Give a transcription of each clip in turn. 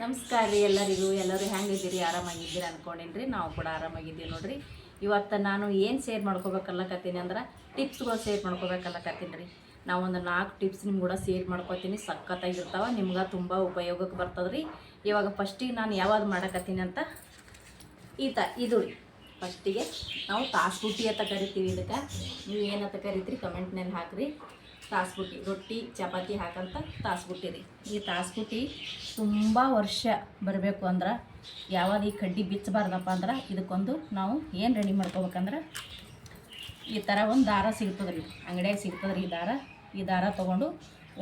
ನಮಸ್ಕಾರ ರೀ ಎಲ್ಲರಿಗೂ. ಎಲ್ಲರೂ ಹೆಂಗಿದ್ದೀರಿ? ಆರಾಮಾಗಿದ್ದೀರಿ ಅನ್ಕೊಂಡಿನ್ರಿ. ನಾವು ಕೂಡ ಆರಾಮಾಗಿದ್ದೀವಿ ನೋಡಿರಿ. ಇವತ್ತು ನಾನು ಏನು ಶೇರ್ ಮಾಡ್ಕೋಬೇಕಲ್ಲಕತ್ತೀನಿ ಅಂದ್ರೆ ಟಿಪ್ಸ್ಗಳು ಶೇರ್ ಮಾಡ್ಕೋಬೇಕಲ್ಲಕತ್ತೀನಿ ರೀ ನಾವು ಒಂದು ನಾಲ್ಕು ಟಿಪ್ಸ್ ನಿಮ್ಗೆ ಕೂಡ ಶೇರ್ ಮಾಡ್ಕೋತೀನಿ. ಸಖತ್ತಾಗಿರ್ತಾವೆ. ನಿಮ್ಗೆ ತುಂಬ ಉಪಯೋಗಕ್ಕೆ ಬರ್ತದೆ ರೀ ಇವಾಗ ಫಸ್ಟಿಗೆ ನಾನು ಯಾವಾಗ ಮಾಡಕತ್ತೀನಿ ಅಂತ ಈತ, ಇದು ರೀ. ಫಸ್ಟಿಗೆ ನಾವು ತಾಸ್ಬುಟ್ಟಿ ಅಂತ ಕರಿತೀವಿ ಇದಕ್ಕೆ. ನೀವು ಏನಂತ ಕರಿತೀರಿ? ಕಮೆಂಟ್ನಲ್ಲಿ ಹಾಕ್ರಿ. ತಾಸ್ಬುಟ್ಟಿ, ರೊಟ್ಟಿ, ಚಪಾತಿ ಹಾಕಂತ ತಾಸ್ಬುಟ್ಟಿ ರೀ. ಈ ತಾಸ್ಬುಟ್ಟಿ ತುಂಬ ವರ್ಷ ಬರಬೇಕು ಅಂದ್ರೆ ಯಾವಾಗ ಈ ಕಡ್ಡಿ ಬಿಚ್ಚಬಾರ್ದಪ್ಪ ಅಂದ್ರೆ ಇದಕ್ಕೊಂದು ನಾವು ಏನು ರೆಡಿ ಮಾಡ್ಕೋಬೇಕಂದ್ರೆ ಈ ಥರ ಒಂದು ದಾರ ಸಿಗ್ತದೆ ರೀ ಅಂಗಡಿಯಾಗ ಸಿಗ್ತದೆ ಈ ದಾರ. ಈ ದಾರ ತೊಗೊಂಡು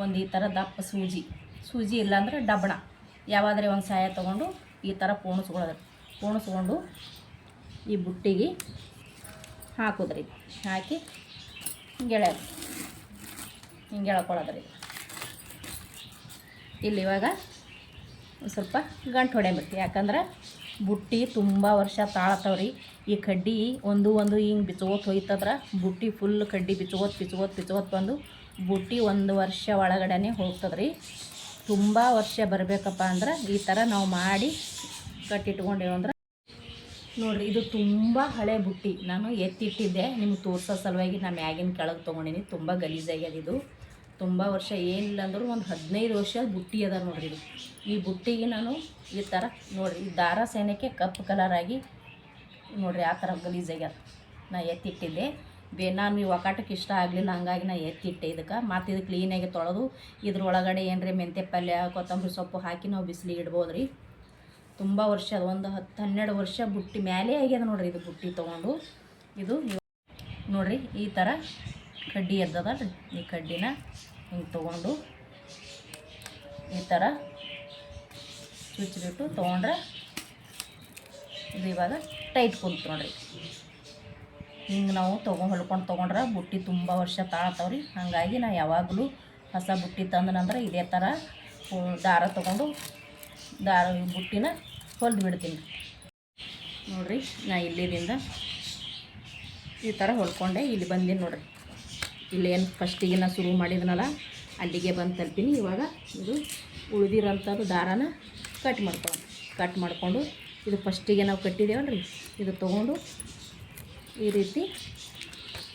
ಒಂದು ಈ ಥರ ದಪ್ಪ ಸೂಜಿ. ಸೂಜಿ ಇಲ್ಲಾಂದ್ರೆ ಡಬಣ. ಯಾವಾದ್ರೆ ಒಂದು ಸಾಯ ತೊಗೊಂಡು ಈ ಥರ ಪೋಣಿಸ್ಕೊಳ್ಳೋದ್ರಿ ಪೋಣಿಸ್ಕೊಂಡು ಈ ಬುಟ್ಟಿಗೆ ಹಾಕೋದ್ರಿ. ಹಾಕಿ ಹಿಂಗೆ ಎಳ್ಯೋದು ಹಿಂಗೆ ಎಳ್ಕೊಳ್ಳೋದ್ರಿ ಇಲ್ಲಿ ಇವಾಗ ಸ್ವಲ್ಪ ಗಂಟು ಹೊಡೆಯಬೇಕು ಯಾಕಂದ್ರೆ ಬುಟ್ಟಿ ತುಂಬ ವರ್ಷ ತಾಳತ್ತವ್ರಿ. ಈ ಕಡ್ಡಿ ಒಂದು ಒಂದು ಹಿಂಗೆ ಬಿಚ್ಚೋತ್ ಹೋಯ್ತದ್ರೆ ಬುಟ್ಟಿ ಫುಲ್ ಕಡ್ಡಿ ಬಿಚ್ಚೋತ್ ಬಿಚ್ಚೋತ್ ಬಿಚ್ಚೋತ್ ಬಂದು ಬುಟ್ಟಿ ಒಂದು ವರ್ಷ ಒಳಗಡೆನೆ ಹೋಗ್ತದ್ರಿ. ತುಂಬ ವರ್ಷ ಬರಬೇಕಪ್ಪ ಅಂದ್ರೆ ಈ ಥರ ನಾವು ಮಾಡಿ ಕಟ್ಟಿಟ್ಕೊಂಡೇವು ಅಂದ್ರೆ ನೋಡ್ರಿ, ಇದು ತುಂಬ ಹಳೆ ಬುಟ್ಟಿ. ನಾನು ಎತ್ತಿಟ್ಟಿದ್ದೆ, ನಿಮ್ಗೆ ತೋರಿಸೋ ಸಲುವಾಗಿ ನಾನು ಮ್ಯಾಗಿನ ಕೆಳಗೆ ತೊಗೊಂಡಿನಿ. ತುಂಬ ಗಲೀಜಾಗಿದೆ ಇದು. ತುಂಬ ವರ್ಷ ಏನಿಲ್ಲ ಅಂದರೂ ಒಂದು ಹದಿನೈದು ವರ್ಷ ಬುಟ್ಟಿ ಅದ ನೋಡ್ರಿ ಈ ಬುಟ್ಟಿಗೆ ನಾನು ಈ ಥರ ನೋಡ್ರಿ, ಈ ದಾರ ಸೈನ್ಯಕ್ಕೆ ಕಪ್ಪು ಕಲರ್ ಆಗಿ ನೋಡ್ರಿ ಆ ಥರ ಗಲೀಜಾಗ್ಯದ ನಾ ಎತ್ತಿಟ್ಟಿದ್ದೆ. ಬೇ, ನಾನು ಈ ಒಕಾಟಕ್ಕೆ ಇಷ್ಟ ಆಗಲಿಲ್ಲ, ಹಂಗಾಗಿ ನಾ ಎತ್ತಿಟ್ಟೆ ಇದಕ್ಕೆ. ಮತ್ತು ಇದು ಕ್ಲೀನಾಗಿ ತೊಳೆದು ಇದ್ರ ಒಳಗಡೆ ಏನ್ರಿ ಮೆಂತ್ಯ ಪಲ್ಯ, ಕೊತ್ತಂಬರಿ ಸೊಪ್ಪು ಹಾಕಿ ನಾವು ಬಿಸಿಲಿಗೆ ಇಡ್ಬೋದು ರೀ ತುಂಬ ವರ್ಷ ಅದು, ಒಂದು ಹತ್ತು ಹನ್ನೆರಡು ವರ್ಷ ಬುಟ್ಟಿ ಮೇಲೆ ಆಗ್ಯದ ನೋಡ್ರಿ ಇದು ಬುಟ್ಟಿ ತೊಗೊಂಡು. ಇದು ನೋಡ್ರಿ ಈ ಥರ ಕಡ್ಡಿ ಎದ್ದದಲ್ಲ ಈ ಕಡ್ಡಿನ ಹಿಂಗೆ ತೊಗೊಂಡು ಈ ಥರ ಚುಚ್ಚಿಬಿಟ್ಟು ತೊಗೊಂಡ್ರೆ ಇದು ಇವಾಗ ಟೈಟ್ ಕುಂತು ನೋಡ್ರಿ. ಹಿಂಗೆ ನಾವು ತೊಗೊಂಡು ಹೊಲ್ಕೊಂಡು ತೊಗೊಂಡ್ರೆ ಬುಟ್ಟಿ ತುಂಬ ವರ್ಷ ತಾಳ್ತಾವ್ರಿ ಹಾಗಾಗಿ ನಾ ಯಾವಾಗಲೂ ಹೊಸ ಬುಟ್ಟಿ ತಂದನಂದ್ರೆ ಇದೇ ಥರ ದಾರ ತೊಗೊಂಡು ದಾರ ಬುಟ್ಟಿನ ಹೊಲ್ದು ಬಿಡ್ತೀನಿ. ನೋಡಿರಿ, ನಾ ಇಲ್ಲಿದಿಂದ ಈ ಥರ ಹೊಲ್ಕೊಂಡೆ ಇಲ್ಲಿ ಬಂದೀನಿ ನೋಡ್ರಿ. ಇಲ್ಲೇನು ಫಸ್ಟಿಗೆ ನಾನು ಶುರು ಮಾಡಿದ್ನಲ್ಲ, ಅಲ್ಲಿಗೆ ಬಂದು ತಲುಪಿನಿ. ಇವಾಗ ಇದು ಉಳಿದಿರೋಂಥದ್ದು ದಾರಾನ ಕಟ್ ಮಾಡ್ಕೊಳ್ಳೋಣ ಕಟ್ ಮಾಡಿಕೊಂಡು ಇದು ಫಸ್ಟಿಗೆ ನಾವು ಕಟ್ಟಿದ್ದೇವಲ್ಲ ರೀ ಇದು ತೊಗೊಂಡು ಈ ರೀತಿ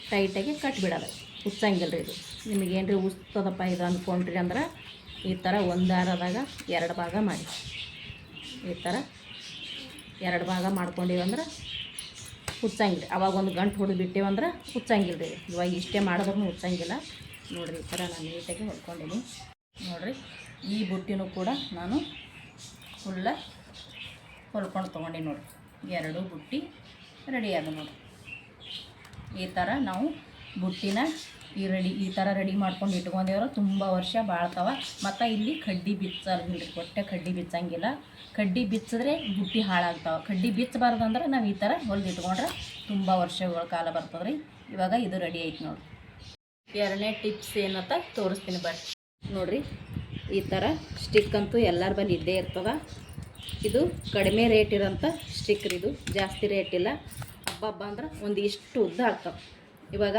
ಟೈಟಾಗಿ ಕಟ್ಬಿಡೋದು ರೀ ಇದು. ನಿಮಗೇನು ರೀ ಉಸ್ತದಪ್ಪ ಇದು ಅಂದ್ಕೊಂಡ್ರಿ ಅಂದ್ರೆ ಈ ಥರ ಒಂದು ದಾರದಾಗ ಎರಡು ಭಾಗ ಮಾಡಿ. ಈ ಥರ ಎರಡು ಭಾಗ ಮಾಡ್ಕೊಂಡಿವಂದ್ರೆ ಹುಚ್ಚಂಗಿಲ್ಲ ಅವಾಗ ಒಂದು ಗಂಟು ಹೊಡೆದು ಬಿಟ್ಟೇವಂದ್ರೆ ಹುಚ್ಚಂಗಿಲ್ಲ ರೀ ಇವಾಗ ಇಷ್ಟೇ ಮಾಡಿದ್ರೂ ಹುಚ್ಚಂಗಿಲ್ಲ. ನೋಡಿರಿ ಈ ಥರ ನಾನು ನೀಟಾಗಿ ಹೊಡ್ಕೊಂಡೀನಿ. ನೋಡಿರಿ, ಈ ಬುಟ್ಟಿನೂ ಕೂಡ ನಾನು ಫುಲ್ಲ ಹೊಲ್ಕೊಂಡು ತಗೊಂಡೆ ನೋಡಿರಿ. ಎರಡು ಬುಟ್ಟಿ ರೆಡಿ ಆದ ನೋಡಿರಿ. ಈ ಥರ ನಾವು ಬುಟ್ಟಿನ ಈ ರೆಡಿ, ಈ ಥರ ರೆಡಿ ಮಾಡ್ಕೊಂಡು ಇಟ್ಕೊಂಡೇವ್ರು ತುಂಬ ವರ್ಷ ಬಾಳ್ತಾವ. ಮತ್ತು ಇಲ್ಲಿ ಕಡ್ಡಿ ಬಿಚ್ಚಂಗಿಲ್ಲ ರೀ ಹೊಟ್ಟೆ ಕಡ್ಡಿ ಬಿಚ್ಚಂಗಿಲ್ಲ. ಕಡ್ಡಿ ಬಿಚ್ಚಿದ್ರೆ ಬುಟ್ಟಿ ಹಾಳಾಗ್ತಾವೆ. ಕಡ್ಡಿ ಬಿಚ್ಚಬಾರ್ದಂದ್ರೆ ನಾವು ಈ ಥರ ಹೊಲ್ದು ಇಟ್ಕೊಂಡ್ರೆ ತುಂಬ ವರ್ಷಗಳ ಕಾಲ ಬರ್ತದ್ರಿ. ಇವಾಗ ಇದು ರೆಡಿ ಐತೆ ನೋಡ್ರಿ. ಎರಡನೇ ಟಿಪ್ಸ್ ಏನಂತ ತೋರಿಸ್ತೀನಿ ಬರ್ರಿ ನೋಡಿರಿ. ಈ ಥರ ಸ್ಟಿಕ್ ಅಂತೂ ಎಲ್ಲರ ಬಳಿ ಇದ್ದೇ ಇರ್ತದ. ಇದು ಕಡಿಮೆ ರೇಟ್ ಇರೋಂಥ ಸ್ಟಿಕ್ ಇದು ಜಾಸ್ತಿ ರೇಟ್ ಇಲ್ಲ. ಹಬ್ಬ ಹಬ್ಬ ಅಂದ್ರೆ ಒಂದು ಇಷ್ಟು ಉದ್ದ ಆಗ್ತಾವೆ. ಇವಾಗ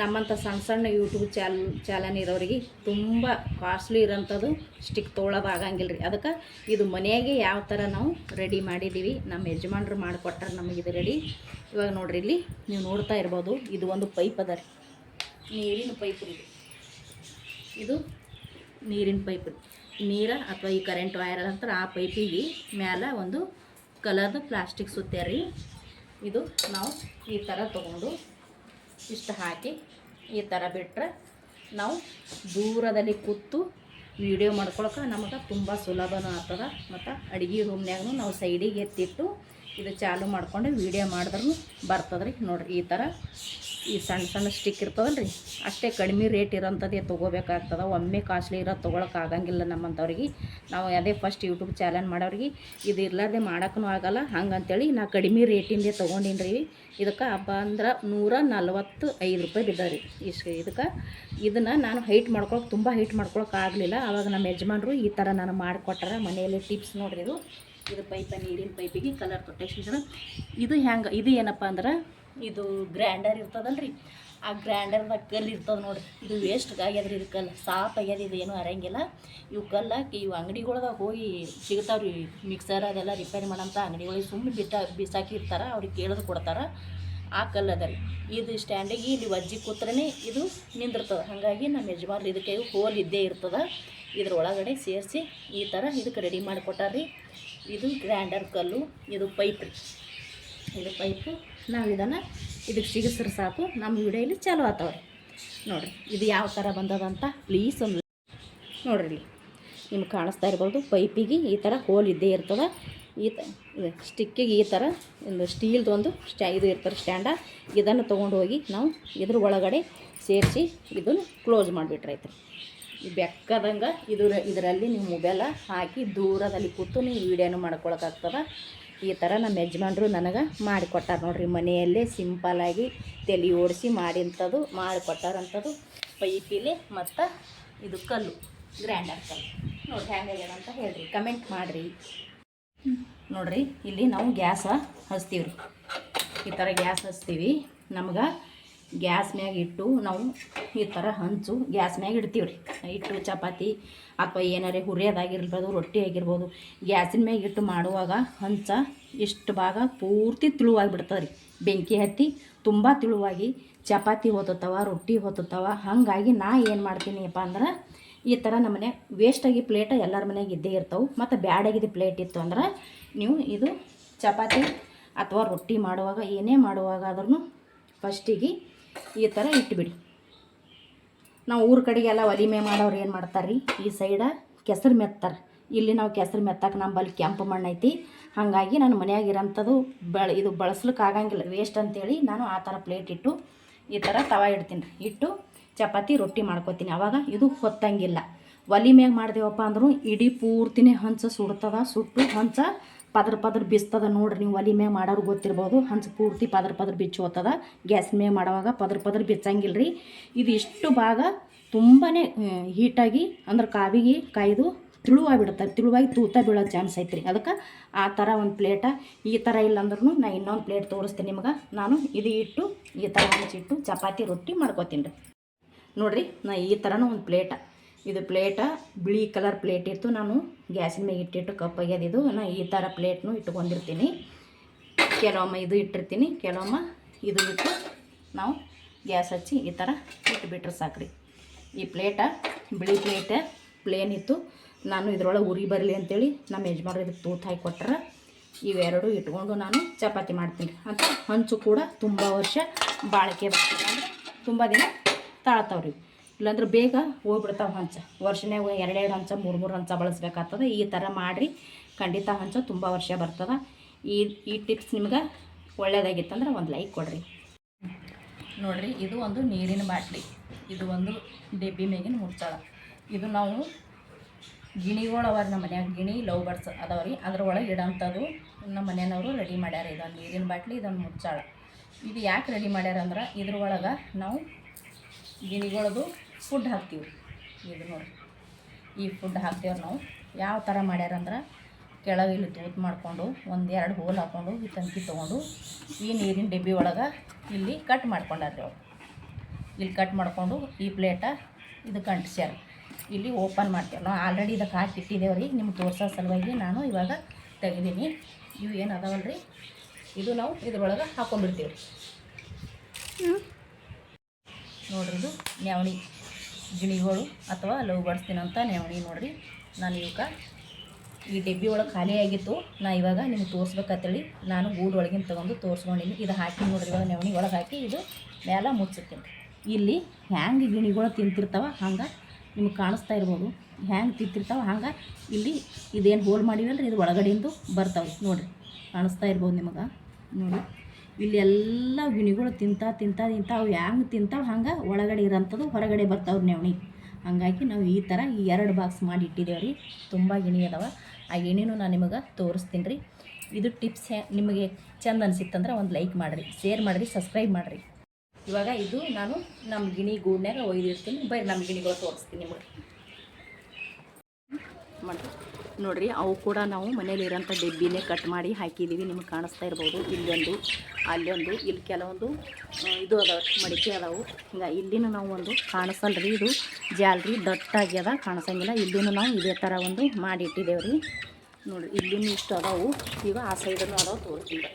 ನಮ್ಮಂಥ ಸಣ್ಣ ಸಣ್ಣ ಯೂಟ್ಯೂಬ್ ಚಾಲ್ ಚಾಲನ್ ಇರೋರಿಗೆ ತುಂಬ ಕಾಸ್ಟ್ಲಿ ಇರೋಂಥದ್ದು ಸ್ಟಿಕ್ ತೊಗೊಳೋದು ಆಗಂಗಿಲ್ಲ ರೀ. ಅದಕ್ಕೆ ಇದು ಮನೆಯಾಗೆ ಯಾವ ಥರ ನಾವು ರೆಡಿ ಮಾಡಿದ್ದೀವಿ, ನಮ್ಮ ಯಜಮಾನ್ರು ಮಾಡಿಕೊಟ್ಟಾರೆ ನಮಗೆ ಇದು ರೆಡಿ ಇವಾಗ ನೋಡ್ರಿ ಇಲ್ಲಿ ನೀವು ನೋಡ್ತಾ ಇರ್ಬೋದು, ಇದು ಒಂದು ಪೈಪ್ ಅದ ರೀ. ನೀರಿನ ಪೈಪ್ ರೀ ಇದು. ನೀರಿನ ಪೈಪ್ ನೀರ ಅಥವಾ ಈ ಕರೆಂಟ್ ವೈರ್ ಅಂತಾರೆ ಆ ಪೈಪಿಗೆ ಮ್ಯಾಲೆ ಒಂದು ಕಲರ್ದು ಪ್ಲಾಸ್ಟಿಕ್ ಸುತ್ತ್ಯಾರಿ ಇದು ನಾವು ಈ ಥರ ತೊಗೊಂಡು ಇಷ್ಟು ಹಾಕಿ ಈ ಥರ ಬಿಟ್ಟರೆ ನಾವು ದೂರದಲ್ಲಿ ಕೂತು ವೀಡಿಯೋ ಮಾಡ್ಕೊಳಕ್ಕೆ ನಮಗೆ ತುಂಬ ಸುಲಭನೂ ಆಗ್ತದೆ. ಮತ್ತು ಅಡುಗೆ ರೂಮ್ನ್ಯಾಗೂ ನಾವು ಸೈಡಿಗೆ ಎತ್ತಿಟ್ಟು ಇದು ಚಾಲು ಮಾಡ್ಕೊಂಡು ವೀಡಿಯೋ ಮಾಡಿದ್ರೂ ಬರ್ತದೆ ರೀ ನೋಡಿರಿ ಈ ಥರ ಈ ಸಣ್ಣ ಸಣ್ಣ ಸ್ಟಿಕ್ ಇರ್ತದಲ್ಲ ರೀ ಅಷ್ಟೇ ಕಡಿಮೆ ರೇಟ್ ಇರೋಂಥದ್ದೇ ತೊಗೋಬೇಕಾಗ್ತದೆ. ಒಮ್ಮೆ ಕಾಸ್ಟ್ಲಿ ಇರೋದು ತೊಗೊಳಕ್ಕೆ ಆಗಂಗಿಲ್ಲ ನಮ್ಮಂಥವ್ರಿಗೆ. ನಾವು ಅದೇ ಫಸ್ಟ್ ಯೂಟ್ಯೂಬ್ ಚಾನಲ್ ಮಾಡೋರಿಗೆ ಇದು ಇರ್ಲಾರ್ದೆ ಮಾಡೋಕ್ಕೂ ಆಗಲ್ಲ. ಹಂಗಂತೇಳಿ ನಾ ಕಡಿಮೆ ರೇಟಿಂದೇ ತೊಗೊಂಡಿನಿ ರೀ ಇದಕ್ಕೆ ಹಬ್ಬ ಅಂದ್ರೆ ನೂರ ನಲ್ವತ್ತು ಐದು ರೂಪಾಯಿ ಬಿದ್ದಾರಿ ಇಷ್ಟು ಇದಕ್ಕೆ ಇದನ್ನು ನಾನು ಹೈಟ್ ಮಾಡ್ಕೊಳಕ್ಕೆ ತುಂಬ ಹೈಟ್ ಮಾಡ್ಕೊಳಕ್ಕೆ ಆಗಲಿಲ್ಲ. ಆವಾಗ ನಮ್ಮ ಯಜಮಾನರು ಈ ಥರ ನಾನು ಮಾಡಿಕೊಟ್ಟಾರ. ಮನೆಯಲ್ಲಿ ಟಿಪ್ಸ್ ನೋಡ್ರಿ ಇದು. ಇದು ಪೈಪ ನೀರಿನ ಪೈಪಿಗೆ ಕಲರ್ ಪ್ರೊಟೆಕ್ಷನ್ ಇದು ಹೆಂಗೆ, ಇದು ಏನಪ್ಪ ಅಂದ್ರೆ ಇದು ಗ್ರ್ಯಾಂಡರ್ ಇರ್ತದಲ್ಲ ರೀ ಆ ಗ್ರ್ಯಾಂಡರ್ದಾಗ ಕಲ್ಲು ಇರ್ತದೆ ನೋಡಿ ಇದು ವೇಸ್ಟ್ ಆಗ್ಯದ್ರಿ, ಇದು ಕಲ್ಲು ಸಾಪ್ ಆಗ್ಯದ ಇದು ಏನೂ ಅರಂಗಿಲ್ಲ. ಇವು ಕಲ್ಲು ಹಾಕಿ, ಇವು ಅಂಗಡಿಗಳ್ದಾಗ ಹೋಗಿ ಸಿಗ್ತಾವ್ರಿ ಮಿಕ್ಸರ್ ಅದೆಲ್ಲ ರಿಪೇರಿ ಮಾಡೋಂಥ ಅಂಗಡಿಗಳಿಗೆ ಸುಮ್ಮನೆ ಬಿಟ್ಟ, ಬಿಸಾಕಿ ಇರ್ತಾರೆ ಅವ್ರಿಗೆ ಕೇಳಿದ್ರು ಕೊಡ್ತಾರೆ. ಆ ಕಲ್ಲು ಅದ ರೀ ಇದು ಸ್ಟ್ಯಾಂಡಿಗೆ ಇಲ್ಲಿ ಒಜ್ಜಿ ಕೂತ್ರೇ ಇದು ನಿಂದಿರ್ತದೆ. ಹಾಗಾಗಿ ನಮ್ಮ ಯಜಮಾನ್ರು ಇದಕ್ಕೆ ಹೋಲ್ ಇದ್ದೇ ಇರ್ತದೆ. ಇದ್ರ ಒಳಗಡೆ ಸೇರಿಸಿ ಈ ಥರ ಇದಕ್ಕೆ ರೆಡಿ ಮಾಡಿಕೊಟ್ಟಾರ್ರಿ. ಇದು ಗ್ರ್ಯಾಂಡರ್ ಕಲ್ಲು, ಇದು ಪೈಪ್ ಇದು ಪೈಪು, ನಾವು ಇದನ್ನು ಇದಕ್ಕೆ ಸಿಗಿಸ್ರೆ ಸಾಕು ನಮ್ಮ ವಿಡಿಯೋಲಿ ಚಾಲು ಆತಾವ್ರಿ ನೋಡಿರಿ, ಇದು ಯಾವ ಥರ ಬಂದದಂತ ಪ್ಲೀಸ್ ಒಂದು ನೋಡಿರಿ ನಿಮ್ಗೆ ಕಾಣಿಸ್ತಾ ಇರ್ಬೋದು, ಪೈಪಿಗೆ ಈ ಥರ ಹೋಲ್ ಇದ್ದೇ ಇರ್ತದೆ. ಈ ಸ್ಟಿಕ್ಕಿಗೆ ಈ ಥರ ಒಂದು ಸ್ಟೀಲ್ದು ಒಂದು ಸ್ಟ್ಯಾ ಇದು ಇರ್ತಾರೆ ಸ್ಟ್ಯಾಂಡ ಇದನ್ನು ತೊಗೊಂಡು ಹೋಗಿ ನಾವು ಇದ್ರ ಒಳಗಡೆ ಸೇರಿಸಿ ಇದನ್ನು ಕ್ಲೋಸ್ ಮಾಡಿಬಿಟ್ರೈತ್ರಿ ಈ ಬೆಕ್ಕದಂಗೆ ಇದು ಇದರಲ್ಲಿ ನೀವು ಮೊಬೈಲ ಹಾಕಿ ದೂರದಲ್ಲಿ ಕೂತು ನೀವು ವೀಡಿಯೋನು ಮಾಡ್ಕೊಳಕ್ಕಾಗ್ತದೆ ಈ ಥರ ನಮ್ಮ ಯಜಮಾನ್ರು ನನಗೆ ಮಾಡಿಕೊಟ್ಟಾರ ನೋಡ್ರಿ. ಮನೆಯಲ್ಲೇ ಸಿಂಪಲಾಗಿ ತಲೆ ಓಡಿಸಿ ಮಾಡಿಂಥದ್ದು ಮಾಡಿಕೊಟ್ಟಾರಂಥದ್ದು ಪೈಪಿಲೆ ಮತ್ತು ಇದು ಕಲ್ಲು, ಗ್ರ್ಯಾಂಡರ್ ಕಲ್ಲು. ನೋಡಿರಿ ಹೆಂಗಾಗ್ಯದ ಅಂತ ಹೇಳ್ರಿ, ಕಮೆಂಟ್ ಮಾಡಿರಿ. ನೋಡ್ರಿ, ಇಲ್ಲಿ ನಾವು ಗ್ಯಾಸ ಹಚ್ತೀವ್ರಿ. ಈ ಥರ ಗ್ಯಾಸ್ ಹಚ್ತೀವಿ. ನಮ್ಗೆ ಗ್ಯಾಸ್ ಮ್ಯಾಗ ಇಟ್ಟು ನಾವು ಈ ಥರ ಹಂಚು, ಗ್ಯಾಸ್ ಮ್ಯಾಗ ಇಡ್ತೀವಿ ರೀ ಇಟ್ಟು ಚಪಾತಿ ಅಥವಾ ಏನಾರೇ ಹುರಿಯೋದಾಗಿರ್ಬೋದು ರೊಟ್ಟಿ ಆಗಿರ್ಬೋದು, ಗ್ಯಾಸಿನ ಮ್ಯಾಗ ಇಟ್ಟು ಮಾಡುವಾಗ ಹಂಚ ಇಷ್ಟು ಭಾಗ ಪೂರ್ತಿ ತಿಳುವಾಗಿ ಬಿಡ್ತದೆ ರೀ ಬೆಂಕಿ ಹತ್ತಿ ತುಂಬ ತಿಳುವಾಗಿ ಚಪಾತಿ ಹೊತ್ತವ ರೊಟ್ಟಿ ಹೊತ್ತವ ಹಾಗಾಗಿ ನಾ ಏನು ಮಾಡ್ತೀನಿಪ್ಪ ಅಂದ್ರೆ ಈ ಥರ ನಮ್ಮ ಮನೆ ವೇಸ್ಟಾಗಿ ಪ್ಲೇಟ್ ಎಲ್ಲರ ಮನೆಗೆ ಇದ್ದೇ ಇರ್ತವೆ. ಮತ್ತು ಬ್ಯಾಡಾಗಿದ್ದು ಪ್ಲೇಟ್ ಇತ್ತು ಅಂದ್ರೆ ನೀವು ಇದು ಚಪಾತಿ ಅಥವಾ ರೊಟ್ಟಿ ಮಾಡುವಾಗ, ಏನೇ ಮಾಡುವಾಗ ಆದ್ರೂ ಫಸ್ಟಿಗೆ ಈ ಥರ ಇಟ್ಬಿಡಿ. ನಾವು ಊರ ಕಡೆಗೆಲ್ಲ ಒಲಿಮೆ ಮಾಡೋರು ಏನು ಮಾಡ್ತಾರೆ ರೀ ಈ ಸೈಡ ಕೆಸರು ಮೆತ್ತಾರೆ. ಇಲ್ಲಿ ನಾವು ಕೆಸರು ಮೆತ್ತಕ್ಕೆ ನಮ್ಮಲ್ಲಿ ಕೆಂಪು ಮಣ್ಣು ಐತಿ ಹಾಗಾಗಿ ನಾನು ಮನ್ಯಾಗ ಇರೋಂಥದ್ದು ಬಳ ಇದು ಬಳಸ್ಲಿಕ್ಕೆ ಆಗಂಗಿಲ್ಲ. ವೇಸ್ಟ್ ಅಂತೇಳಿ ನಾನು ಆ ಥರ ಪ್ಲೇಟ್ ಇಟ್ಟು ಈ ಥರ ತವ ಇಡ್ತೀನಿ. ಇಟ್ಟು ಚಪಾತಿ ರೊಟ್ಟಿ ಮಾಡ್ಕೊತೀನಿ. ಆವಾಗ ಇದು ಹೊತ್ತಂಗಿಲ್ಲ. ಒಲಿ ಮ್ಯಾಗ ಮಾಡ್ದೇವಪ್ಪ ಅಂದ್ರೂ ಇಡೀ ಪೂರ್ತಿನೇ ಹಂಚ ಸುಡ್ತದ, ಸುಟ್ಟು ಹಂಚ ಪದ್ರ ಪದ್ರ ಬಿಸ್ತದ ನೋಡ್ರಿ ನೀವು ಒಲಿ ಮೇಲೆ ಮಾಡೋರು ಗೊತ್ತಿರ್ಬೋದು. ಹಂಚ ಪೂರ್ತಿ ಪದರ ಪದ್ರ ಬಿಚ್ಚಿ ಹೋಗ್ತದ ಗ್ಯಾಸ್ ಮೇಲೆ ಮಾಡುವಾಗ ಪದರ ಪದ್ರ ಬಿಚ್ಚಂಗಿಲ್ಲ ರೀ ಇದು ಇಷ್ಟು ಭಾಗ ತುಂಬಾ ಹೀಟಾಗಿ ಅಂದ್ರೆ ಕಾವಿಗೆ ಕಾಯ್ದು ತಿಳುವಾಗಿ ಬಿಡುತ್ತೆ ತಿಳುವಾಗಿ ತೂತ ಬೀಳೋ ಚಾನ್ಸ್ ಐತ್ರಿ. ಅದಕ್ಕೆ ಆ ಥರ ಒಂದು ಪ್ಲೇಟ, ಈ ಥರ ಇಲ್ಲ ಅಂದ್ರೂ ನಾ ಇನ್ನೊಂದು ಪ್ಲೇಟ್ ತೋರಿಸ್ತೀನಿ ನಿಮ್ಗೆ. ನಾನು ಇದು ಇಟ್ಟು, ಈ ಥರ ಹಂಚಿಟ್ಟು, ಚಪಾತಿ ರೊಟ್ಟಿ ಮಾಡ್ಕೋತೀನಿ ರೀ. ನೋಡಿರಿ, ನಾ ಈ ಥರನೂ ಒಂದು ಪ್ಲೇಟ. ಇದು ಪ್ಲೇಟ, ಬಿಳಿ ಕಲರ್ ಪ್ಲೇಟ್ ಇತ್ತು. ನಾನು ಗ್ಯಾಸಿನ ಮೇಲೆ ಇಟ್ಟಿಟ್ಟು ಕಪ್ಪಾಗ್ಯದ ಇದು. ನಾ ಈ ಥರ ಪ್ಲೇಟ್ನು ಇಟ್ಕೊಂಡಿರ್ತೀನಿ. ಕೆಲವೊಮ್ಮೆ ಇದು ಇಟ್ಟಿರ್ತೀನಿ, ಕೆಲವೊಮ್ಮೆ ಇದು ಇಟ್ಟು ನಾವು ಗ್ಯಾಸ್ ಹಚ್ಚಿ ಈ ಥರ ಇಟ್ಬಿಟ್ರೆ ಸಾಕ್ರಿ. ಈ ಪ್ಲೇಟ ಬಿಳಿ ಪ್ಲೇಟ ಪ್ಲೇನ್ ಇತ್ತು. ನಾನು ಇದ್ರೊಳಗೆ ಉರಿ ಬರಲಿ ಅಂತೇಳಿ ನಮ್ಮ ಯಜಮಾನ್ರು ಇದಕ್ಕೆ ತೂತು ಹಾಕಿ ಕೊಟ್ರೆ. ಇವೆರಡು ಇಟ್ಕೊಂಡು ನಾನು ಚಪಾತಿ ಮಾಡ್ತೀನಿ. ಅಂತ ಹಂಚು ಕೂಡ ತುಂಬ ವರ್ಷ ಬಾಳಿಕೆ ಬರ್ತದೆ ಅಂದರೆ ತುಂಬ ದಿನ ತಾಳ್ತಾವ್ರಿ. ಇಲ್ಲಾಂದ್ರೆ ಬೇಗ ಹೋಗ್ಬಿಡ್ತಾವೆ ಹಂಚ. ವರ್ಷನ್ಯಾಗ ಎರಡೆರಡು ಹಂಚ, ಮೂರು ಮೂರು ಹಂಚ ಬಳಸ್ಬೇಕಾಗ್ತದೆ. ಈ ಥರ ಮಾಡಿರಿ. ಖಂಡಿತ ಹಂಚ ತುಂಬ ವರ್ಷ ಬರ್ತದೆ. ಈ ಈ ಟಿಪ್ಸ್ ನಿಮ್ಗೆ ಒಳ್ಳೆಯದಾಗಿತ್ತಂದ್ರೆ ಒಂದು ಲೈಕ್ ಕೊಡ್ರಿ. ನೋಡಿರಿ, ಇದು ಒಂದು ನೀರಿನ ಬಾಟ್ಲಿ. ಇದು ಒಂದು ಡಬ್ಬಿ ಮೇಗಿನ ಮುಚ್ಚಳ. ಇದು ನಾವು ಗಿಣಿಗಳು ಅವ ನಮ್ಮ ಮನ್ಯಾಗ ಗಿಣಿ, ಲವ್ ಬರ್ಡ್ಸ್ ಅದಾವ್ರಿ ಅದ್ರೊಳಗೆ ಇಡೋಂಥದ್ದು ನಮ್ಮ ಮನೆಯವರು ರೆಡಿ ಮಾಡ್ಯಾರ ಇದೊಂದು ನೀರಿನ ಬಾಟ್ಲಿ, ಇದೊಂದು ಮುಚ್ಚಾಳ. ಇದು ಯಾಕೆ ರೆಡಿ ಮಾಡ್ಯಾರ ಅಂದ್ರೆ ಇದ್ರೊಳಗೆ ನಾವು ಗಿಣಿಗಳದು ಫುಡ್ ಹಾಕ್ತೀವಿ. ಇದು ನೋಡಿ ಈ ಫುಡ್ ಹಾಕ್ತೇವೆ ನಾವು. ಯಾವ ಥರ ಮಾಡ್ಯಾರಂದ್ರೆ ಕೆಳಗೆ ಇಲ್ಲಿ ತೂತ್ ಮಾಡಿಕೊಂಡು ಒಂದು ಎರಡು ಹೋಲ್ ಹಾಕ್ಕೊಂಡು ಈ ತಂತಿ ತೊಗೊಂಡು ಈ ನೀರಿನ ಡಬ್ಬಿ ಒಳಗೆ ಇಲ್ಲಿ ಕಟ್ ಮಾಡ್ಕೊಂಡಾರ್ರಿ ಅವ್ರು ಇಲ್ಲಿ ಕಟ್ ಮಾಡಿಕೊಂಡು ಈ ಪ್ಲೇಟ ಇದು ಕಂಟಿಸ್ಯಾರ. ಇಲ್ಲಿ ಓಪನ್ ಮಾಡ್ತೇವೆ. ನಾವು ಆಲ್ರೆಡಿ ಇದಕ್ಕೆ ಹಾಕಿ ಇಟ್ಟಿದ್ದೇವೆ ರೀ. ನಿಮ್ಗೆ ತೋರ್ಸೋ ಸಲುವಾಗಿ ನಾನು ಇವಾಗ ತೆಗೆದೀನಿ. ಇವು ಏನು ಅದಾವಲ್ಲ ರೀ ಇದು ನಾವು ಇದ್ರೊಳಗೆ ಹಾಕ್ಕೊಂಡ್ಬಿಡ್ತೀವಿ ರೀ ನೋಡ್ರಿ ಇದು ನೆವಣಿ ಗಿಣಿಗಳು ಅಥವಾ ಲವ್ ಬರ್ಡ್ಸ್ತೀನಂತ ನೆವಣಿ ನೋಡ್ರಿ. ನಾನು ಇವಕ್ಕೆ ಈ ಡಬ್ಬಿ ಒಳಗೆ ಖಾಲಿ ಆಗಿತ್ತು. ನಾ ಇವಾಗ ನಿಮ್ಗೆ ತೋರಿಸ್ಬೇಕಂತೇಳಿ ನಾನು ಗೂಡು ಒಳಗಿನ ತೊಗೊಂಡು ತೋರಿಸ್ಕೊಂಡಿನಿ. ಇದು ಹಾಕಿ ನೋಡ್ರಿ ಇವಾಗ ನೆವಣಿ ಒಳಗೆ ಹಾಕಿ ಇದು ಮೇಲೆ ಮುಚ್ಚುತ್ತೀನಿ ಇಲ್ಲಿ ಹ್ಯಾಂಗೆ ಗಿಣಿಗಳು ತಿಂತಿರ್ತಾವ ಹಂಗೆ ನಿಮ್ಗೆ ಕಾಣಿಸ್ತಾ ಇರ್ಬೋದು. ಹ್ಯಾಂಗೆ ತಿಂತಿರ್ತಾವೆ ಹಂಗೆ ಇಲ್ಲಿ ಇದೇನು ಹೋಲ್ ರೀ ಇದು ಒಳಗಡೆಯಿಂದ ಬರ್ತಾವೆ ನೋಡಿರಿ, ಕಾಣಿಸ್ತಾ ಇರ್ಬೋದು ನಿಮಗೆ. ನೋಡಿ. ಇಲ್ಲಿ ಎಲ್ಲ ಗಿಣಿಗಳು ತಿಂತಾ ತಿಂತಾ ತಿಂತಾ ಅವು ಹ್ಯಾಂಗೆ ತಿಂತಾವೆ ಹಂಗೆ ಒಳಗಡೆ ಇರೋಂಥದ್ದು ಹೊರಗಡೆ ಬರ್ತಾವ್ರಿ ನೆವಣಿ. ಹಂಗಾಗಿ ನಾವು ಈ ಥರ ಈ ಎರಡು ಬಾಕ್ಸ್ ಮಾಡಿ ಇಟ್ಟಿದ್ದೇವೆ ರೀ. ತುಂಬ ಗಿಣಿ ಅದಾವ. ಆ ಗಿಣಿನೂ ನಾನು ನಿಮಗೆ ತೋರಿಸ್ತೀನಿ ರೀ. ಇದು ಟಿಪ್ಸ್ ನಿಮಗೆ ಚೆಂದ ಅನಿಸಿತ್ತಂದ್ರೆ ಒಂದು ಲೈಕ್ ಮಾಡಿರಿ ಶೇರ್ ಮಾಡಿರಿ ಸಬ್ಸ್ಕ್ರೈಬ್ ಮಾಡಿರಿ. ಇವಾಗ ಇದು ನಾನು ನಮ್ಮ ಗಿಣಿ ಗೂಡ್ನ್ಯಾಗ ಒಯ್ದಿರ್ತೀನಿ. ಬರೀ ನಮ್ಮ ಗಿಣಿಗಳು ತೋರಿಸ್ತೀನಿ ನಿಮಗೆ. ಮಾಡಿ ನೋಡ್ರಿ, ಅವು ಕೂಡ ನಾವು ಮನೇಲಿ ಇರೋಂಥ ಡೆಬ್ಬಿನೇ ಕಟ್ ಮಾಡಿ ಹಾಕಿದ್ದೀವಿ ನಿಮ್ಗೆ ಕಾಣಿಸ್ತಾ ಇರ್ಬೋದು. ಇಲ್ಲೊಂದು, ಅಲ್ಲೊಂದು, ಇಲ್ಲಿ ಕೆಲವೊಂದು ಇದು ಅದಾವೆ, ಮಡಿಕೆ ಅದಾವು. ಹಿಂಗೆ, ಇಲ್ಲಿನೂ ನಾವು ಒಂದು ಕಾಣಿಸಲ್ಲ ರೀ ಇದು ಜಾಲ್ರಿ ದಟ್ಟಾಗ್ಯದ ಕಾಣಿಸಂಗಿಲ್ಲ. ಇಲ್ಲಿನೂ ನಾವು ಇದೇ ಥರ ಒಂದು ಮಾಡಿ ಇಟ್ಟಿದ್ದೇವೆ ರೀ ನೋಡಿರಿ, ಇಲ್ಲಿನೂ ಇಷ್ಟು ಅದಾವು. ಈಗ ಆ ಸೈಡನ್ನು ಅದಾವೆ ತೋರಿಸಿಲ್ಲ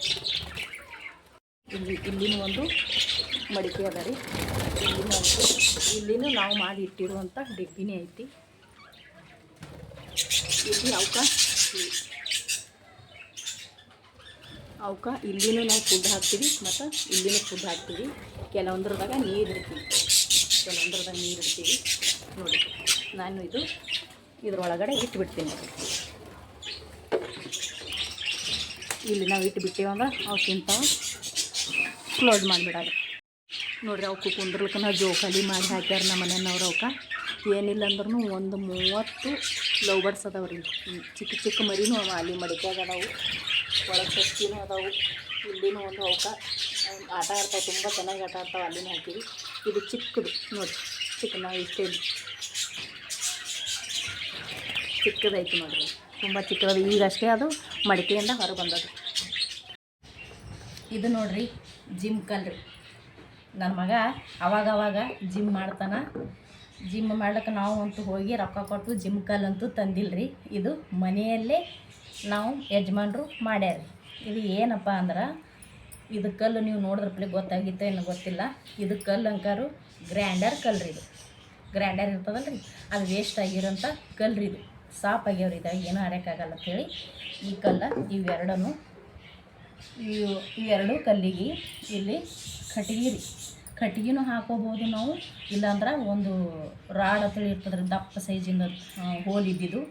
ಇಲ್ಲಿ, ಇಲ್ಲಿನೂ ಒಂದು ಮಡಿಕೆ ಅದ ರೀ. ಇಲ್ಲಿನೂ ಇಲ್ಲಿನೂ ನಾವು ಮಾಡಿ ಇಟ್ಟಿರುವಂಥ ಡಿಬ್ಬಿನೇ ಐತಿ. ಇಲ್ಲಿ ಅವಕ್ಕ ಅವಕ್ಕ ಇಲ್ಲಿನೂ ನಾವು ಫುಡ್ ಹಾಕ್ತೀವಿ, ಮತ್ತು ಇಲ್ಲಿನೂ ಫುಡ್ ಹಾಕ್ತೀವಿ. ಕೆಲವೊಂದ್ರದಾಗ ನೀರು ಇಡ್ತೀವಿ. ಕೆಲವೊಂದ್ರದಾಗ ನೀರು ಇಡ್ತೀವಿ. ನೋಡಿ, ನಾನು ಇದು ಇದ್ರೊಳಗಡೆ ಇಟ್ಬಿಡ್ತೀನಿ. ಇಲ್ಲಿ ನಾವು ಇಟ್ಟು ಬಿಟ್ಟಿವಂದ್ರೆ ಅವು ತಿಂತಾವೆ ಕ್ಲೋಸ್ ಮಾಡಿಬಿಡೋದು. ನೋಡ್ರಿ ಅವಕ್ಕೆ ಕುಂದ್ರಲಿಕ್ಕೆ ನಾವು ಜೋಕಾಲಿ ಮಾಡಿ ಹಾಕ್ಯಾರ ನಮ್ಮ ಮನೆಯವ್ರು ಅವಕ್ಕೆ ಏನಿಲ್ಲ ಅಂದ್ರೂ ಒಂದು ಮೂವತ್ತು ಲವ್ ಬರ್ಡ್ಸ್ ಅದಾವೆ ರೀ ಚಿಕ್ಕ ಚಿಕ್ಕ ಮರಿನೂ ಅವ, ಅಲ್ಲಿ ಮಡಿಕೆಯಾಗ ಅದಾವು. ಒಳಗೆ ಸಸ್ತಿನೂ ಅದಾವು. ಇಲ್ಲಿನೂ ಒಂದು ಅವಕ್ಕೆ ಆಟ ಆಡ್ತಾವೆ, ತುಂಬ ಚೆನ್ನಾಗಿ ಆಟ ಆಡ್ತಾವೆ ಅಲ್ಲಿನೂ ಹಾಕಿವಿ. ಇದು ಚಿಕ್ಕದು ನೋಡಿ ಚಿಕ್ಕ ನಾವು ಇಷ್ಟೇ ಚಿಕ್ಕದೈತಿ ನೋಡಿರಿ. ತುಂಬ ಚಿಕ್ಕದು ಈಗಷ್ಟೇ ಅದು ಮಡಿಕೆಯಿಂದ ಹೊರಗೆ ಬಂದದ್ದು. ಇದು ನೋಡಿರಿ, ಜಿಮ್ ಕಲ್ರಿ. ನನ್ನ ಮಗ ಅವಾಗ ಅವಾಗ ಜಿಮ್ ಮಾಡ್ತಾನೆ. ಜಿಮ್ ಮಾಡ್ಲಿಕ್ಕೆ ನಾವು ಅಂತೂ ಹೋಗಿ ರೊಕ್ಕ ಕೊಟ್ಟು ಜಿಮ್ ಕಲ್ ತಂದಿಲ್ಲ ತಂದಿಲ್ರಿ. ಇದು ಮನೆಯಲ್ಲೇ ನಾವು ಯಜಮಾನ್ರು ಮಾಡ್ಯಾರ ಇದು ಏನಪ್ಪ ಅಂದ್ರೆ, ಇದು ಕಲ್ಲು ನೀವು ನೋಡಿದ್ರಪ್ಲೆ ಗೊತ್ತಾಗಿತ್ತೋ ಏನೋ ಗೊತ್ತಿಲ್ಲ. ಇದು ಕಲ್ಲು ಅಂಕಾರು ಗ್ರ್ಯಾಂಡರ್ ಕಲ್ರಿ ಇದು. ಗ್ರ್ಯಾಂಡರ್ ಇರ್ತದಲ್ಲ ರೀ ಅದು ವೇಸ್ಟ್ ಆಗಿರೋಂಥ ಕಲ್ರಿ ಇದು. ಸಾಪ್ ಆಗ್ಯಾವ್ರಿ ಇದಾಗ ಏನು ಆಡೋಕ್ಕಾಗಲ್ಲ ಅಂಥೇಳಿ ಈ ಕಲ್ಲ ಇವೆರಡನ್ನು, ಇವು ಇವೆರಡು ಕಲ್ಲಿಗೆ ಇಲ್ಲಿ ಕಟ್ಟಿಗೆ ರೀ ಕಟ್ಟಿಗೆನೂ ಹಾಕೋಬೋದು ನಾವು. ಇಲ್ಲಾಂದ್ರೆ ಒಂದು ರಾಡ್ ಅಂತೇಳಿ ಇರ್ತದ್ರಿ, ದಪ್ಪ ಸೈಜಿಂದ ಹೋಲ್ ಇದ್ದಿದ್ದು.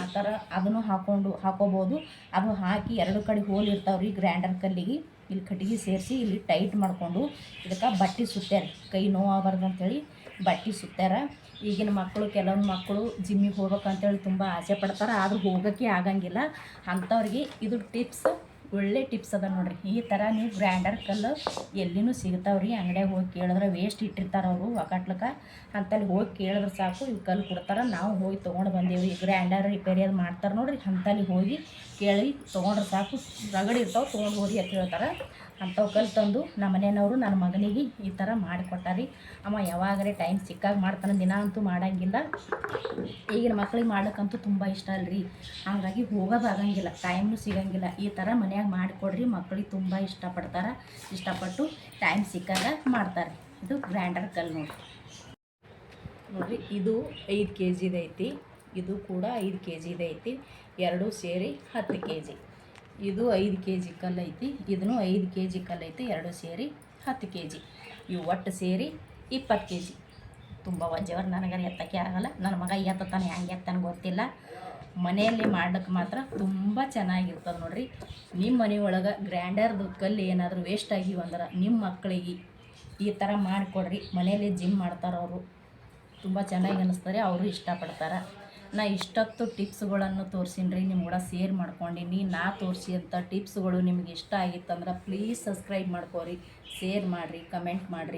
ಆ ಥರ ಅದನ್ನು ಹಾಕ್ಕೊಂಡು ಹಾಕೋಬೋದು. ಅದು ಹಾಕಿ ಎರಡು ಕಡೆ ಹೋಲ್ ಇರ್ತಾವ್ರಿ, ಗ್ರ್ಯಾಂಡರ್ ಕಲ್ಲಿಗೆ. ಇಲ್ಲಿ ಕಟ್ಟಿಗೆ ಸೇರಿಸಿ ಇಲ್ಲಿ ಟೈಟ್ ಮಾಡಿಕೊಂಡು ಇದಕ್ಕೆ ಬಟ್ಟೆ ಸುತ್ತಾರೆ ಕೈ ನೋವಾಗಬಾರ್ದು ಅಂತೇಳಿ ಬಟ್ಟೆ ಸುತ್ತ್ಯಾರ. ಈಗಿನ ಮಕ್ಕಳು, ಕೆಲವೊಂದು ಮಕ್ಕಳು ಜಿಮ್ಮಿಗೆ ಹೋಗ್ಬೇಕಂತೇಳಿ ತುಂಬ ಆಸೆ ಪಡ್ತಾರೆ. ಆದರೂ ಹೋಗೋಕ್ಕೆ ಆಗಂಗಿಲ್ಲ. ಅಂಥವ್ರಿಗೆ ಇದು ಟಿಪ್ಸ್ ಒಳ್ಳೆ ಟಿಪ್ಸ್ ಅದ ನೋಡ್ರಿ. ಈ ಥರ ನೀವು ಗ್ರ್ಯಾಂಡರ್ ಕಲ್ಲು ಎಲ್ಲಿನೂ ಸಿಗ್ತಾವ್ರಿ. ಅಂಗಡಿಯಾಗ ಹೋಗಿ ಕೇಳಿದ್ರೆ ವೇಸ್ಟ್ ಇಟ್ಟಿರ್ತಾರೆ ಅವರು ಒಗಟ್ಲಕ್ಕ ಅಂತಲ್ಲಿ ಹೋಗಿ ಕೇಳಿದ್ರೆ ಸಾಕು, ಇವು ಕಲ್ಲು ಕೊಡ್ತಾರೆ. ನಾವು ಹೋಗಿ ತೊಗೊಂಡು ಬಂದೇವ್ರಿ. ಗ್ರ್ಯಾಂಡರ್ ರಿಪೇರಿ ಮಾಡ್ತಾರೆ ನೋಡ್ರಿ. ಅಂತಲ್ಲಿ ಹೋಗಿ ಕೇಳಿ ತೊಗೊಂಡ್ರೆ ಸಾಕು. ರಗಡಿ ಇರ್ತಾವೆ, ತೊಗೊಂಡು ಹೋಗಿ ಅಂತ ಹೇಳ್ತಾರೆ. ಅಂಥವು ಕಲ್ಲು ತಂದು ನಮ್ಮ ಮನೆಯವರು, ನನ್ನ ಮಗನಿಗೆ ಈ ಥರ ಮಾಡಿಕೊಟ್ಟಾರಿ. ಅಮ್ಮ ಯಾವಾಗಲೇ ಟೈಮ್ ಸಿಕ್ಕಾಗ ಮಾಡ್ತಾನೆ, ದಿನ ಅಂತೂ ಮಾಡಂಗಿಲ್ಲ. ಈಗಿನ ಮಕ್ಳಿಗೆ ಮಾಡೋಕ್ಕಂತೂ ತುಂಬ ಇಷ್ಟ ಅಲ್ರಿ. ಹಾಗಾಗಿ ಹೋಗೋದು ಆಗಂಗಿಲ್ಲ ಟೈಮ್ನು ಸಿಗಂಗಿಲ್ಲ. ಈ ಥರ ಮನ್ಯಾಗ ಮಾಡಿಕೊಡ್ರಿ, ಮಕ್ಳಿಗೆ ತುಂಬ ಇಷ್ಟಪಡ್ತಾರೆ. ಇಷ್ಟಪಟ್ಟು ಟೈಮ್ ಸಿಕ್ಕಾಗ ಮಾಡ್ತಾರೆ. ಇದು ಗ್ರ್ಯಾಂಡರ್ ಕಲ್ಲು ನೋಡಿ ನೋಡಿರಿ, ಇದು ಐದು ಕೆ ಜಿದೈತಿ ಇದು ಕೂಡ ಐದು ಕೆ ಜಿದು ಐತಿ. ಎರಡು ಸೇರಿ ಹತ್ತು ಕೆ ಜಿ ಇದು ಐದು ಕೆ ಜಿ ಕಲ್ಲು ಐತಿ. ಇದನ್ನು ಐದು ಕೆ ಜಿ ಕಲ್ಲು ಐತಿ. ಎರಡು ಸೇರಿ ಹತ್ತು ಕೆ ಜಿ ಇವು ಒಟ್ಟು ಸೇರಿ ಇಪ್ಪತ್ತು ಕೆ ಜಿ ತುಂಬ ವಜ್ಜವರ್ ನನಗರ ಎತ್ತಕ್ಕೆ ಆಗಲ್ಲ. ನನ್ನ ಮಗ ಎತ್ತಾನೆ ಹೆಂಗೆ ಎತ್ತಾನೆ ಗೊತ್ತಿಲ್ಲ. ಮನೆಯಲ್ಲಿ ಮಾಡ್ಲಿಕ್ಕೆ ಮಾತ್ರ ತುಂಬ ಚೆನ್ನಾಗಿರ್ತದೆ ನೋಡಿರಿ. ನಿಮ್ಮ ಮನೆ ಒಳಗೆ ಗ್ರ್ಯಾಂಡರ್ದು ಕಲ್ಲು ಏನಾದರೂ ವೇಸ್ಟ್ ಆಗಿವಂದ್ರೆ ನಿಮ್ಮ ಮಕ್ಕಳಿಗೆ ಈ ಥರ ಮಾಡಿಕೊಡ್ರಿ. ಮನೆಯಲ್ಲಿ ಜಿಮ್ ಮಾಡ್ತಾರೆ ಅವರು. ತುಂಬ ಚೆನ್ನಾಗಿ ಅನ್ನಿಸ್ತಾರೆ ಅವರು ಇಷ್ಟಪಡ್ತಾರೆ. ನಾ ಇಷ್ಟೊತ್ತು ಟಿಪ್ಸ್ಗಳನ್ನು ತೋರಿಸಿನ್ರಿ ನಿಮ್ಮ ಕೂಡ ಶೇರ್ ಮಾಡ್ಕೊಂಡಿನಿ. ನಾ ತೋರಿಸಿದಂಥ ಟಿಪ್ಸ್ಗಳು ನಿಮ್ಗೆ ಇಷ್ಟ ಆಗಿತ್ತಂದ್ರೆ ಪ್ಲೀಸ್ ಸಬ್ಸ್ಕ್ರೈಬ್ ಮಾಡ್ಕೋರಿ ಶೇರ್ ಮಾಡಿರಿ ಕಮೆಂಟ್ ಮಾಡಿರಿ.